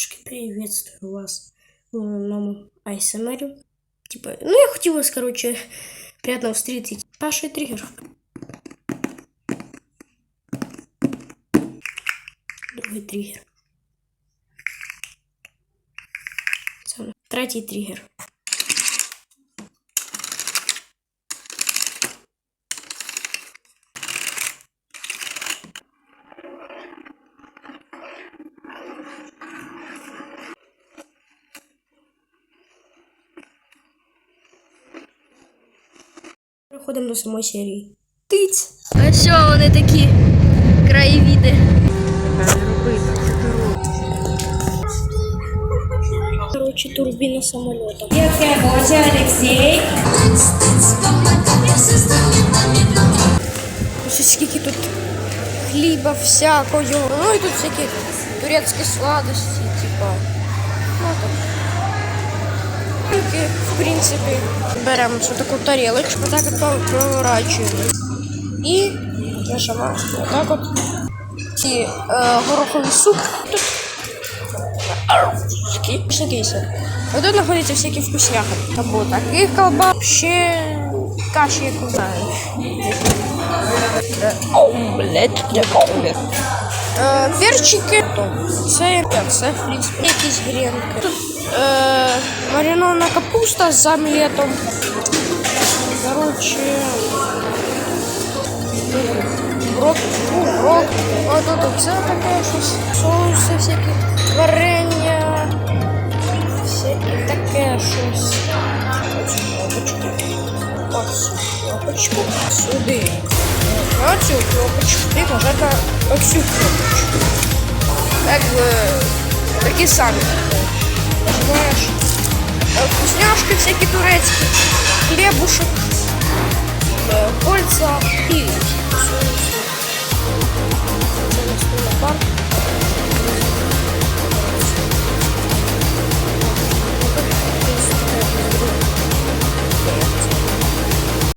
ребятушки, приветствую вас в новом ASMR. Типа, ну я хотел вас, короче, приятно встретить. Паша и триггер. Другой триггер. Це Третій триггер. Переходимо до самої серії. Тиць! А що вони такі краєвіди? Короче, турбина самолета. Ось скільки тут хліба всякого. Ну і тут всякі турецькі сладості, типа. Ну так. Тільки, в принципі, беремо таку тарілочку, так от проворачуємо. І нажимаємо отак от. Ці е, гороховий суп. Тут Шагейся. Вот тут находятся всякие вкусняхи. Там было таких колбас, вообще каши, як знаю. Омлет, де омлет. Е, перчики, це, це, в принципі, якісь грінки. Тут е, маринована капуста з омлетом. Короче, брок, ну, брок. А тут це таке щось. Соуси всякі, варення, всяке таке щось. Оцю кнопочку. Оцю кнопочку. Сюди. Оцю кнопочку. І нажати оцю кнопочку. Так би такі самі. Нажимаєш. Вкусняшки всякі турецькі, хлібушек, е, кольца